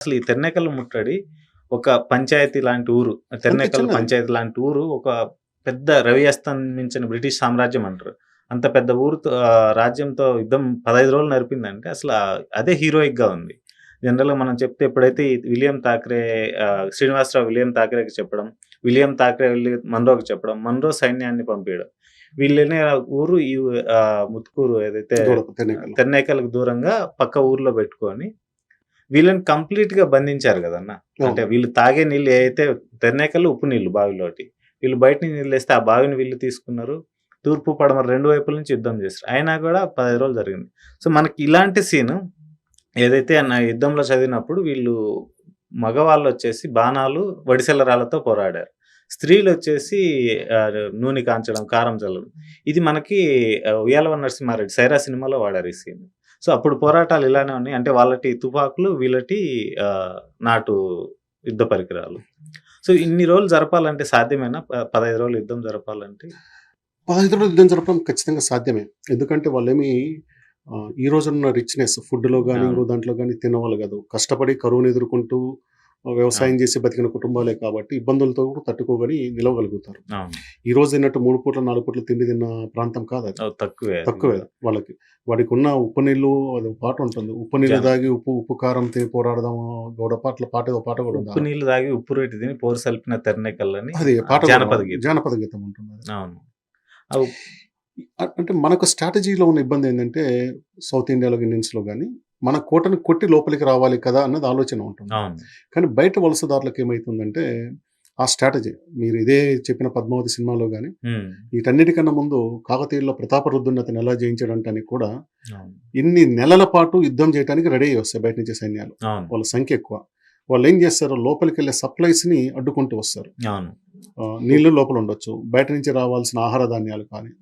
అసలు ఈ తెర్నేకల్ ముట్టడి ఒక పంచాయతీ లాంటి ఊరు చిన్నది. పంచాయతీ లాంటి ఊరు ఒక పెద్ద రవి అస్తమించిన బ్రిటిష్ సామ్రాజ్యం అంటారు అంత పెద్ద ఊరుతో రాజ్యంతో యుద్ధం పదహైదు రోజులు నడిపిందంటే అసలు అదే హీరోయిక్గా ఉంది జనరల్గా మనం చెప్తే ఎప్పుడైతే విలియం థాక్రే శ్రీనివాసరావు విలియం థాక్రేకి చెప్పడం విలియం థాక్రే వెళ్ళి మన్రోకి చెప్పడం మన్రో సైన్యాన్ని పంపించడం వీళ్ళనే ఊరు ఈ ముత్కూరు ఏదైతే తెన్నేకల్. తెన్నేకలకు దూరంగా పక్క ఊర్లో పెట్టుకొని వీళ్ళని కంప్లీట్గా బంధించారు కదన్న అంటే వీళ్ళు తాగే నీళ్ళు ఏదైతే తెన్నేకలు ఉప్పు నీళ్ళు బావిలోటి వీళ్ళు బయట నీళ్ళు వేస్తే ఆ బావిని వీళ్ళు తీసుకున్నారు. తూర్పు పడమర రెండు వైపుల నుంచి యుద్ధం చేస్తారు అయినా కూడా పదిహేను రోజులు జరిగింది. సో మనకి ఇలాంటి సీన్ ఏదైతే నా యుద్ధంలో చదివినప్పుడు వీళ్ళు మగవాళ్ళు వచ్చేసి బాణాలు వడిసెల రాళ్ళతో పోరాడారు. స్త్రీలు వచ్చేసి నూనె కాంచడం కారం చల్లడం. ఇది మనకి ఉయ్యాలవ నరసింహారెడ్డి సైరా సినిమాలో వాడారు ఈ సీన్. సో అప్పుడు పోరాటాలు ఇలానే ఉన్నాయి. అంటే వాళ్ళటి తుపాకులు వీళ్ళటి నాటు యుద్ధ పరికరాలు. సో ఇన్ని రోజులు జరపాలంటే సాధ్యమేనా? పదహైదు రోజులు యుద్ధం జరపాలంటే? పదహైదు రోజులు యుద్ధం జరపడం ఖచ్చితంగా సాధ్యమే. ఎందుకంటే వాళ్ళేమి ఈ రోజున్న రిచ్నెస్ ఫుడ్లో కానీ. ఇంకో దాంట్లో కానీ తినవాళ్ళు కాదు. కష్టపడి కరువును ఎదుర్కొంటూ వ్యవసాయం చేసి బతికిన కుటుంబాలే కాబట్టి ఇబ్బందులతో కూడా తట్టుకోగలి నిలవగలుగుతారు. ఈ రోజు తిన్నట్టు మూడు పూట్ల నాలుగు పూట్ల తిండి తిన్న ప్రాంతం కాదు అది. తక్కువే. తక్కువే వాళ్ళకి. వాడికి ఉన్న ఉప్పు నీళ్ళు అది పాట ఉంటుంది. ఉప్పు నీళ్ళు దాగి ఉప్పు ఉప్పు కారం తిని పోరాడదాము గౌడ పాటల పాట పాట కూడా ఉప్పు నీళ్ళు తాగి ఉప్పు రేటు తిని పోరు సల్పిన తెరనేకల్లని అది పాట జానపద గీతం. జానపద గీతం ఉంటుంది. అవును. అంటే మనకు స్ట్రాటజీలో ఉన్న ఇబ్బంది ఏంటంటే సౌత్ ఇండియాలో ఇండియన్స్లో కానీ మన కోటను కొట్టి లోపలికి రావాలి కదా అన్నది ఆలోచన ఉంటుంది. కానీ బయట వలసదారులకు ఏమవుతుందంటే ఆ స్ట్రాటజీ మీరు ఇదే చెప్పిన పద్మావతి సినిమాలో కానీ వీటన్నిటికన్నా ముందు కాకతీయుల్లో ప్రతాపరుద్దుని అతను ఎలా జయించడానికి కూడా ఇన్ని నెలల పాటు యుద్ధం చేయడానికి రెడీ అయ్యి వస్తాయి బయట నుంచి సైన్యాలు. వాళ్ళ సంఖ్య ఎక్కువ. వాళ్ళు ఏం చేస్తారు? లోపలికి వెళ్ళే సప్లైస్ని అడ్డుకుంటూ వస్తారు నీళ్ళు లోపల ఉండొచ్చు. బయట నుంచి రావాల్సిన ఆహార ధాన్యాలు కానీ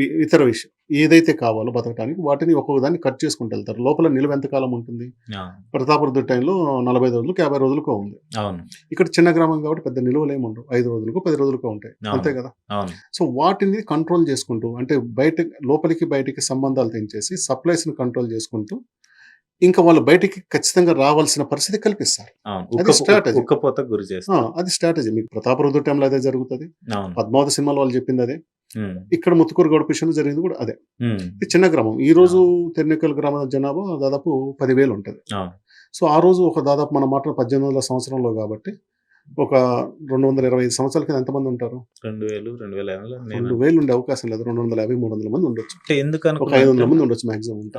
ఇతర విషయం. ఏదైతే కావాలో బతకడానికి వాటిని ఒక్కొక్క దాన్ని కట్ చేసుకుంటూ వెళ్తారు. లోపల నిలువ ఎంతకాలం ఉంటుంది? ప్రతాపరుద్దు టైంలో నలభై రోజులకు యాభై రోజులకో ఉంది. ఇక్కడ చిన్న గ్రామం కాబట్టి పెద్ద నిలువలు ఏమి ఉండవు. ఐదు రోజులకు పది రోజులకో ఉంటాయి. అంతే కదా? సో వాటిని కంట్రోల్ చేసుకుంటూ అంటే బయట లోపలికి బయటికి సంబంధాలు తెంచేసి సప్లైస్ని కంట్రోల్ చేసుకుంటూ ఇంకా వాళ్ళు బయటికి ఖచ్చితంగా రావాల్సిన పరిస్థితి కల్పిస్తారు. అది చేస్తారు. అది స్ట్రాటజీ మీకు ప్రతాపరుద్దు టైంలో అదే జరుగుతుంది. పద్మావతి సినిమాలో వాళ్ళు చెప్పింది అదే. ఇక్కడ ముత్తుకూరు గౌడ విషయంలో జరిగింది కూడా అదే. చిన్న గ్రామం. ఈ రోజు తెర్నెకల్ గ్రామ జనాభా దాదాపు పదివేలు ఉంటుంది. సో ఆ రోజు ఒక దాదాపు మన మాట పద్దెనిమిది వందల సంవత్సరంలో కాబట్టి ఒక రెండు వందల ఇరవై ఐదు సంవత్సరాల కింద ఎంతమంది ఉంటారు? రెండు వేలు రెండు వేల రెండు వేలు ఉండే అవకాశం లేదు. రెండు వందల యాభై మూడు వందల మంది ఉండొచ్చు. అంటే ఎందుకు ఒక ఐదు వందల మంది ఉండొచ్చు మాక్సిమం ఉంటారు.